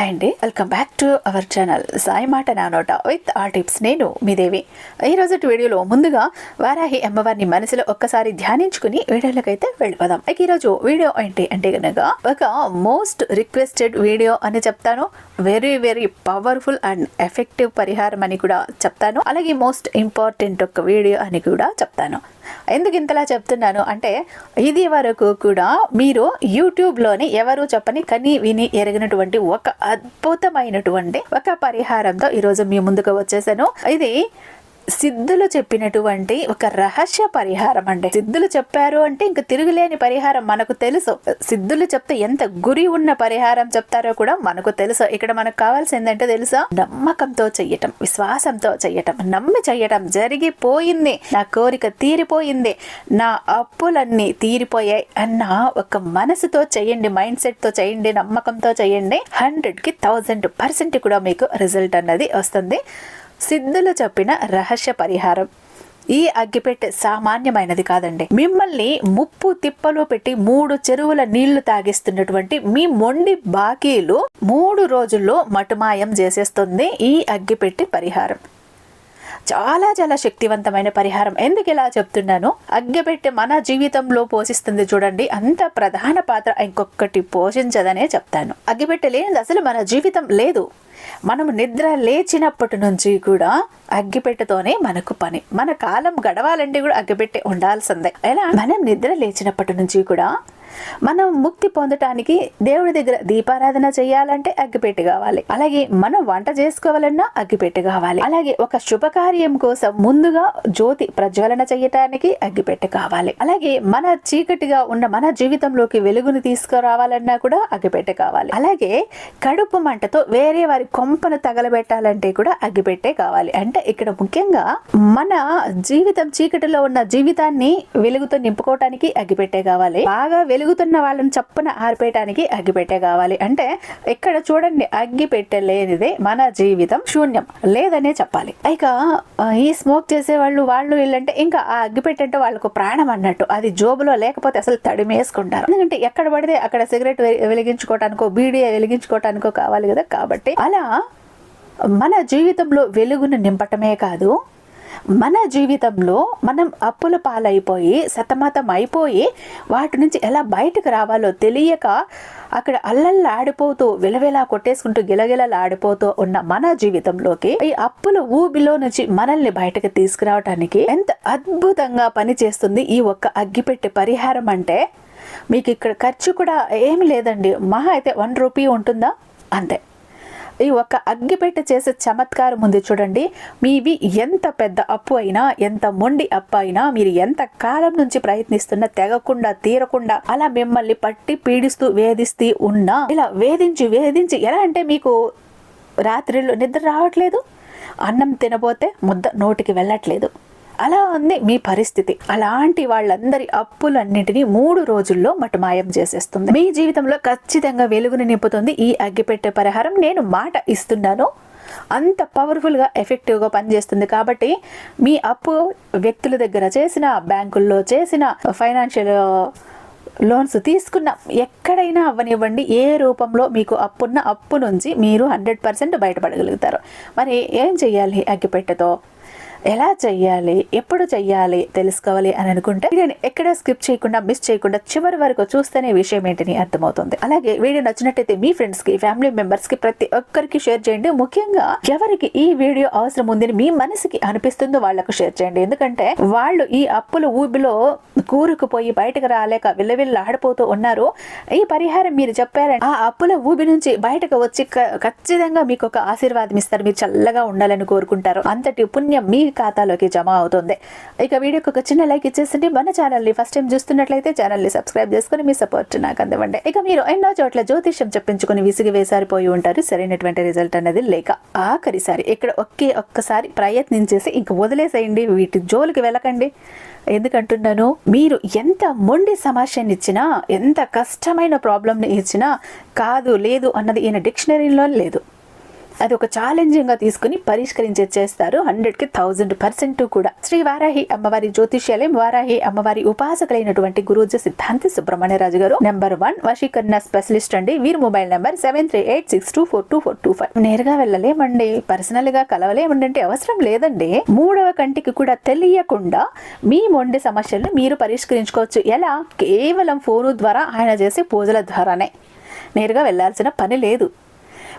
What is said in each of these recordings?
Hi అండి. Welcome back to our channel Sai మాట నానోట విత్ ఆ టిప్స్ నేను మీ దేవి. ఈ రోజు వీడియోలో ముందుగా వారాహి అమ్మవారిని మనసులో ఒక్కసారి ధ్యానించుకుని వీడియోలకైతే వెళ్ళిపోదాం. ఇక ఈరోజు వీడియో ఏంటి అంటే కనుక ఒక మోస్ట్ రిక్వెస్టెడ్ వీడియో అని చెప్తాను. Very very powerful and effective పరిహారం అని కూడా చెప్తాను. అలాగే మోస్ట్ ఇంపార్టెంట్ ఒక వీడియో అని కూడా చెప్తాను. ఎందుకు ఇంతలా చెప్తున్నాను అంటే ఇది వరకు కూడా మీరు యూట్యూబ్లోని ఎవరు చెప్పని కని విని ఎరగినటువంటి ఒక అద్భుతమైనటువంటి ఒక పరిహారంతో ఈరోజు మీ ముందుకు వచ్చేసాను. ఇది సిద్ధులు చెప్పినటువంటి ఒక రహస్య పరిహారం అండి. సిద్ధులు చెప్పారు అంటే ఇంక తిరుగులేని పరిహారం మనకు తెలుసు. సిద్ధులు చెప్తే ఎంత గురి ఉన్న పరిహారం చెప్తారో కూడా మనకు తెలుసు. ఇక్కడ మనకు కావాల్సింది ఏంటో తెలుసా? నమ్మకంతో చెయ్యటం విశ్వాసంతో చెయ్యటం నమ్మి చెయ్యటం జరిగిపోయింది. నా కోరిక తీరిపోయింది. నా అప్పులన్నీ తీరిపోయాయి అన్న ఒక మనసుతో చేయండి మైండ్ సెట్తో చేయండి నమ్మకంతో చేయండి హండ్రెడ్కి థౌజండ్ పర్సెంట్ కూడా మీకు రిజల్ట్ అన్నది వస్తుంది. సిద్ధులు చెప్పిన రహస్య పరిహారం. ఈ అగ్గిపెట్టె సామాన్యమైనది కాదండి. మిమ్మల్ని ముప్పు తిప్పలో పెట్టి మూడు చెరువుల నీళ్ళు తాగిస్తున్నటువంటి మీ మొండి బాకీలు మూడు రోజుల్లో మటుమాయం చేసేస్తుంది ఈ అగ్గిపెట్టి పరిహారం. చాలా చాలా శక్తివంతమైన పరిహారం. ఎందుకు ఇలా చెప్తున్నాను? అగ్గెపెట్టి మన జీవితంలో పోషిస్తుంది చూడండి. అంత ప్రధాన పాత్ర ఇంకొకటి పోషించదనే చెప్తాను. అగ్గిపెట్టె లేనిది అసలు మన జీవితం లేదు. మనం నిద్ర లేచినప్పటి నుంచి కూడా అగ్గిపెట్టెతోనే మనకు పని. మన కాలం గడవాలంటే కూడా అగ్గిపెట్టె ఉండాల్సిందే. ఎలా? మనం నిద్ర లేచినప్పటి నుంచి కూడా మనం ముక్తి పొందటానికి దేవుడి దగ్గర దీపారాధన చేయాలంటే అగ్గిపెట్టి కావాలి. అలాగే మనం వంట చేసుకోవాలన్నా అగ్గిపెట్టి కావాలి. అలాగే ఒక శుభకార్యం కోసం ముందుగా జ్యోతి ప్రజ్వలన చేయటానికి అగ్గిపెట్టి కావాలి. అలాగే మన చీకటిగా ఉన్న మన జీవితంలోకి వెలుగును తీసుకురావాలన్నా కూడా అగ్గిపెట్టె కావాలి. అలాగే కడుపు మంటతో వేరే వారి కొంపను తగలబెట్టాలంటే కూడా అగ్గిపెట్టే కావాలి. అంటే ఇక్కడ ముఖ్యంగా మన జీవితం చీకటిలో ఉన్న జీవితాన్ని వెలుగుతో నింపుకోవటానికి అగ్గిపెట్టే కావాలి. బాగా వెలుగుతున్న వాళ్ళని చప్పున ఆరిపేయటానికి అగ్గిపెట్టే కావాలి. అంటే ఇక్కడ చూడండి అగ్గిపెట్టె లేనిదే మన జీవితం శూన్యం లేదనే చెప్పాలి. ఇక ఈ స్మోక్ చేసే వాళ్ళు వాళ్ళు వీళ్ళంటే ఇంకా ఆ అగ్గిపెట్టె అంటే వాళ్ళకు ప్రాణం అన్నట్టు. అది జోబులో లేకపోతే అసలు తడిమేసుకుంటారు. ఎందుకంటే ఎక్కడ పడితే అక్కడ సిగరెట్ వె- వెలిగించుకోవటానికో బీడీ వెలిగించుకోవటానికో కావాలి కదా. కాబట్టి అలా మన జీవితంలో వెలుగును నింపటమే కాదు మన జీవితంలో మనం అప్పుల పాలైపోయి సతమతం అయిపోయి వాటి నుంచి ఎలా బయటకు రావాలో తెలియక అక్కడ అల్లల్లాడిపోతూ విలవిలా కొట్టేసుకుంటూ గిలగిలలాడిపోతూ ఉన్న మన జీవితంలోకి ఈ అప్పుల ఊబిలో నుంచి మనల్ని బయటకు తీసుకురావటానికి ఎంత అద్భుతంగా పనిచేస్తుంది ఈ ఒక్క అగ్గిపెట్టె పరిహారం అంటే. మీకు ఇక్కడ ఖర్చు కూడా ఏమి లేదండి. మహా అయితే వన్ రూపీ ఉంటుందా? అంతే. ఈ ఒక్క అగ్గిపెట్టె చేసే చమత్కారం ఉంది చూడండి. మీవి ఎంత పెద్ద అప్పు అయినా ఎంత మొండి అప్పు అయినా మీరు ఎంత కాలం నుంచి ప్రయత్నిస్తున్నా తెగకుండా తీరకుండా అలా మిమ్మల్ని పట్టి పీడిస్తూ వేధిస్తూ ఉన్నా ఇలా వేధించి వేధించి ఎలా అంటే మీకు రాత్రిలో నిద్ర రావట్లేదు? అన్నం తినబోతే ముద్ద నోటికి వెళ్ళట్లేదు. అలా ఉంది మీ పరిస్థితి. అలాంటి వాళ్ళందరి అప్పులన్నింటినీ మూడు రోజుల్లో మటుమాయం చేసేస్తుంది. మీ జీవితంలో ఖచ్చితంగా వెలుగుని నింపుతుంది ఈ అగ్గిపెట్టె పరిహారం. నేను మాట ఇస్తున్నాను. అంత పవర్ఫుల్గా ఎఫెక్టివ్గా పనిచేస్తుంది కాబట్టి మీ అప్పు వ్యక్తుల దగ్గర చేసిన బ్యాంకుల్లో చేసిన ఫైనాన్షియల్ లోన్స్ తీసుకున్న ఎక్కడైనా అవ్వనివ్వండి. ఏ రూపంలో మీకు అప్పున్న అప్పు నుంచి మీరు హండ్రెడ్ పర్సెంట్ బయటపడగలుగుతారు. మరి ఏం చేయాలి అగ్గిపెట్టెతో? ఎలా చెయ్యాలి? ఎప్పుడు చెయ్యాలి? తెలుసుకోవాలి అని అనుకుంటే వీడియోని ఎక్కడ స్కిప్ చేయకుండా మిస్ చేయకుండా చివరి వరకు చూస్తేనే విషయం ఏంటని అర్థమవుతుంది. అలాగే వీడియో నచ్చినట్టయితే మీ ఫ్రెండ్స్కి ఫ్యామిలీ మెంబర్స్కి ప్రతి ఒక్కరికి షేర్ చేయండి. ముఖ్యంగా ఎవరికి ఈ వీడియో అవసరం ఉందని మీ మనసుకి అనిపిస్తుందో వాళ్ళకు షేర్ చేయండి. ఎందుకంటే వాళ్ళు ఈ అప్పుల ఊబిలో కూరుకుపోయి బయటకు రాలేక విల్లవిల్లాడిపోతూ ఉన్నారు. ఈ పరిహారం మీరు చెప్పారంటే ఆ అప్పుల ఊబి నుంచి బయటకు వచ్చి క- ఖచ్చితంగా మీకు ఒక ఆశీర్వాదం ఇస్తారు. మీరు చల్లగా ఉండాలని కోరుకుంటారు. అంతటి పుణ్యం మీ ఖాతాలోకి జమ అవుతుంది. ఇక వీడియోకి ఒక చిన్న లైక్ ఇచ్చేసింది మన ఛానల్ని ఫస్ట్ టైం చూస్తున్నట్లయితే ఛానల్ని సబ్స్క్రైబ్ చేసుకుని మీ సపోర్ట్ నాకు అందివ్వండి. ఇక మీరు ఎన్నో చోట్ల జ్యోతిష్యం చెప్పించుకుని విసిగి వేసారిపోయి ఉంటారు. సరైనటువంటి రిజల్ట్ అనేది లేక ఆఖరిసారి ఇక్కడ ఒకే ఒక్కసారి ప్రయత్నించేసి ఇంక వదిలేసేయండి. వీటి జోలికి వెళ్ళకండి. ఎందుకంటున్నాను? మీరు ఎంత మొండి సమస్యని ఇచ్చినా ఎంత కష్టమైన ప్రాబ్లమ్ని ఇచ్చినా కాదు లేదు అన్నది ఈయన డిక్షనరీలో లేదు. అది ఒక ఛాలెంజింగ్గా తీసుకుని పరిష్కరించే చేస్తారు. హండ్రెడ్కి థౌజండ్ పర్సెంట్ కూడా. శ్రీ వారాహి అమ్మవారి జ్యోతిష్యాలయం వారాహి అమ్మవారి ఉపాసకులైనటువంటి గురూజ సిద్ధాంతి సుబ్రహ్మణ్యరాజు గారు నెంబర్ వన్ వశీకరణ స్పెషలిస్ట్ అండి. వీరి mobile number seven three eight six two four two four two five. నేరుగా వెళ్ళలేమండి. పర్సనల్గా కలవలేమండి అంటే అవసరం లేదండి. మూడవ కంటికి కూడా తెలియకుండా మీ మొండి సమస్యలను మీరు పరిష్కరించుకోవచ్చు. ఎలా? కేవలం ఫోను ద్వారా ఆయన చేసే పూజల ద్వారానే. నేరుగా వెళ్ళాల్సిన పని లేదు.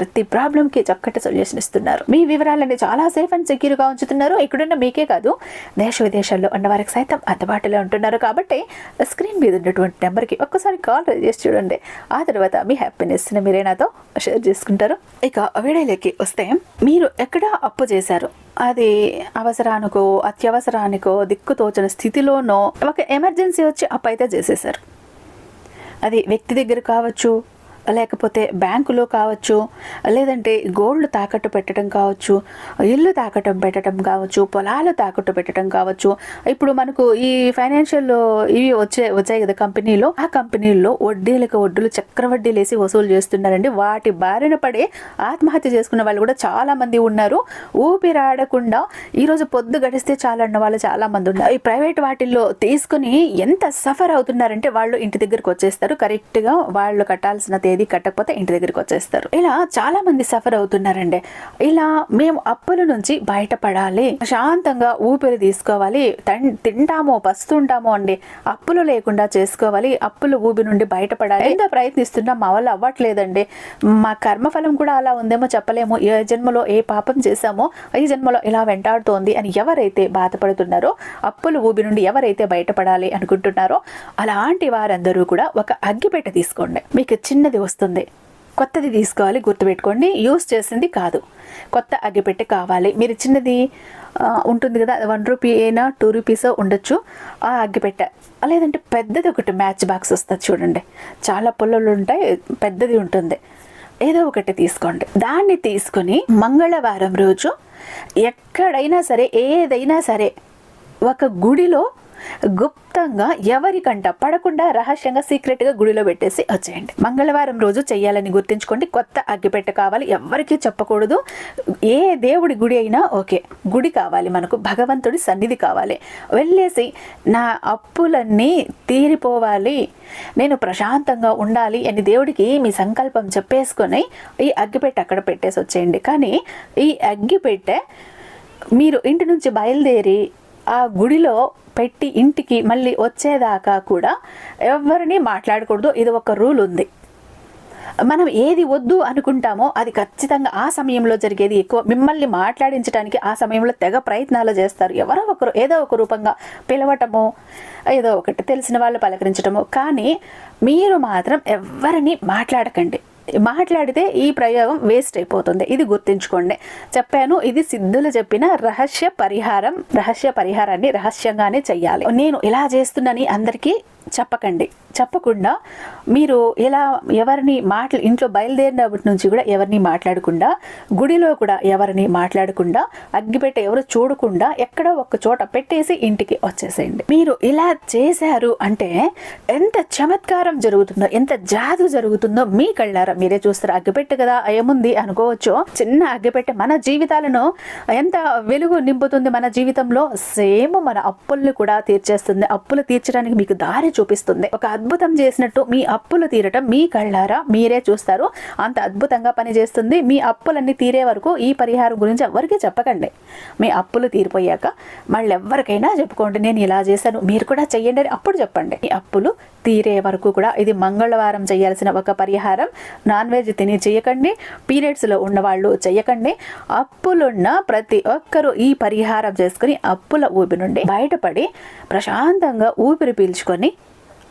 ప్రతి ప్రాబ్లంకి చక్కటి సొల్యూషన్ ఇస్తున్నారు. మీ వివరాలని చాలా సేఫ్ అండ్ సెక్యూర్గా ఉంచుతున్నారు. ఇక్కడున్న మీకే కాదు దేశ విదేశాల్లో ఉన్న వారికి సైతం అందుబాటులో ఉంటున్నారు. కాబట్టి స్క్రీన్ మీద ఉన్నటువంటి నెంబర్కి ఒక్కసారి కాల్ చేసి చూడండి ఆ తర్వాత మీ హ్యాపీనెస్ని మీరే నాతో షేర్ చేసుకుంటారు. ఇక వీడియోలోకి వస్తే మీరు ఎక్కడ అప్పు చేశారు? అది అవసరానికో అత్యవసరానికో దిక్కుతోచని స్థితిలోనో ఒక ఎమర్జెన్సీ వచ్చి అప్పు అయితే చేసేసారు అది వ్యక్తి దగ్గర కావచ్చు లేకపోతే బ్యాంకులో కావచ్చు లేదంటే గోల్డ్ తాకట్టు పెట్టడం కావచ్చు ఇల్లు తాకట్టు పెట్టడం కావచ్చు పొలాలు తాకట్టు పెట్టడం కావచ్చు. ఇప్పుడు మనకు ఈ ఫైనాన్షియల్ ఇవి వచ్చే వచ్చాయి కదా కంపెనీలో. ఆ కంపెనీల్లో వడ్డీలకు వడ్డీలు చక్రవడ్డీలు వేసి వసూలు చేస్తున్నారండి. వాటి బారిన పడే ఆత్మహత్య చేసుకున్న వాళ్ళు కూడా చాలా మంది ఉన్నారు. ఊపిరాడకుండా ఈరోజు పొద్దు గడిస్తే చాలా అన్న వాళ్ళు చాలా మంది ఉన్నారు. ఈ ప్రైవేట్ వాటిల్లో తీసుకుని ఎంత సఫర్ అవుతున్నారంటే వాళ్ళు ఇంటి దగ్గరకు వచ్చేస్తారు. కరెక్ట్గా వాళ్ళు కట్టాల్సిన తేదీ కట్టకపోతే ఇంటి దగ్గరికి వచ్చేస్తారు. ఇలా చాలా మంది సఫర్ అవుతున్నారండి. ఇలా మేము అప్పుల నుంచి బయటపడాలి. శాంతంగా ఊపిరి తీసుకోవాలి. తింటామో పస్తుంటామో అండి. అప్పులు లేకుండా చేసుకోవాలి. అప్పులు ఊబి నుండి బయటపడాలి. ఎంత ప్రయత్నిస్తున్నా మా వల్ల అవ్వట్లేదండి. మా కర్మఫలం కూడా అలా ఉందేమో చెప్పలేము. ఏ జన్మలో ఏ పాపం చేశామో ఈ జన్మలో ఇలా వెంటాడుతోంది అని ఎవరైతే బాధపడుతున్నారో అప్పులు ఊబి నుండి ఎవరైతే బయటపడాలి అనుకుంటున్నారో అలాంటి వారందరూ కూడా ఒక అగ్గిపెట్ట తీసుకోండి. మీకు చిన్నది వస్తుంది. కొత్తది తీసుకోవాలి గుర్తుపెట్టుకోండి. యూస్ చేసింది కాదు. కొత్త అగ్గిపెట్టె కావాలి. మీరు చిన్నది ఉంటుంది కదా వన్ రూపీ అయినా టూ రూపీస్ ఉండొచ్చు. ఆ అగ్గిపెట్టె లేదంటే పెద్దది ఒకటి మ్యాచ్ బాక్స్ వస్తుంది చూడండి. చాలా పుల్లలు ఉంటాయి పెద్దది ఉంటుంది. ఏదో ఒకటి తీసుకోండి. దాన్ని తీసుకొని మంగళవారం రోజు ఎక్కడైనా సరే ఏదైనా సరే ఒక గుడిలో గుప్తంగా ఎవరికంట పడకుండా రహస్యంగా సీక్రెట్గా గుడిలో పెట్టేసి వచ్చేయండి. మంగళవారం రోజు చేయాలని గుర్తుంచుకోండి. కొత్త అగ్గిపెట్టె కావాలి. ఎవరికీ చెప్పకూడదు. ఏ దేవుడి గుడి అయినా ఓకే. గుడి కావాలి మనకు. భగవంతుడి సన్నిధి కావాలి. వెళ్ళేసి నా అప్పులన్నీ తీరిపోవాలి. నేను ప్రశాంతంగా ఉండాలి అని దేవుడికి మీ సంకల్పం చెప్పేసుకొని ఈ అగ్గిపెట్టె అక్కడ పెట్టేసి వచ్చేయండి. కానీ ఈ అగ్గిపెట్టె మీరు ఇంటి నుంచి బయలుదేరి ఆ గుడిలో పెట్టి ఇంటికి మళ్ళీ వచ్చేదాకా కూడా ఎవరిని మాట్లాడకూడదు. ఇది ఒక రూల్ ఉంది. మనం ఏది వద్దు అనుకుంటామో అది ఖచ్చితంగా ఆ సమయంలో జరిగేది ఎక్కువ. మిమ్మల్ని మాట్లాడించడానికి ఆ సమయంలో తెగ ప్రయత్నాలు చేస్తారు. ఎవరో ఒకరు ఏదో ఒక రూపంగా పిలవటమో ఏదో ఒకటి తెలిసిన వాళ్ళు పలకరించటమో. కానీ మీరు మాత్రం ఎవరిని మాట్లాడకండి. మాట్లాడితే ఈ ప్రయోగం వేస్ట్ అయిపోతుంది. ఇది గుర్తుంచుకోండి. చెప్పాను ఇది సిద్ధులు చెప్పిన రహస్య పరిహారం రహస్య పరిహారాన్ని రహస్యంగానే చెయ్యాలి. నేను ఇలా చేస్తున్నానని అందరికీ చెప్పకండి. చెప్పకుండా మీరు ఇలా ఎవరిని మాట్లా ఇంట్లో బయలుదేరినప్పటి నుంచి కూడా ఎవరిని మాట్లాడకుండా గుడిలో కూడా ఎవరిని మాట్లాడకుండా అగ్గిపెట్టె ఎవరు చూడకుండా ఎక్కడో ఒక చోట పెట్టేసి ఇంటికి వచ్చేసేయండి. మీరు ఇలా చేశారు అంటే ఎంత చమత్కారం జరుగుతుందో ఎంత జాదు జరుగుతుందో మీ కళ్ళారా. మీరే చూస్తారు అగ్గిపెట్టె కదా ఏముంది అనుకోవచ్చు. చిన్న అగ్గిపెట్టె మన జీవితాలను ఎంత వెలుగు నింపుతుంది మన జీవితంలో సేమ్ మన అప్పుల్ని కూడా తీర్చేస్తుంది. అప్పులు తీర్చడానికి మీకు దారి చూపిస్తుంది. ఒక అద్భుతం చేసినట్టు మీ అప్పులు తీరటం మీ కళ్ళారా? మీరే చూస్తారు. అంత అద్భుతంగా పనిచేస్తుంది. మీ అప్పులన్నీ తీరే వరకు ఈ పరిహారం గురించి ఎవరికి చెప్పకండి. మీ అప్పులు తీరిపోయాక మళ్ళీ ఎవరికైనా చెప్పుకోండి నేను ఇలా చేశాను మీరు కూడా చెయ్యండి అని అప్పుడు చెప్పండి. మీ అప్పులు తీరే వరకు కూడా ఇది మంగళవారం చేయాల్సిన ఒక పరిహారం. నాన్ వెజ్ తిని చేయకండి పీరియడ్స్లో ఉన్నవాళ్ళు చేయకండి అప్పులున్న ప్రతి ఒక్కరూ ఈ పరిహారం చేసుకుని అప్పుల ఊపి నుండి బయటపడి ప్రశాంతంగా ఊపిరి పీల్చుకొని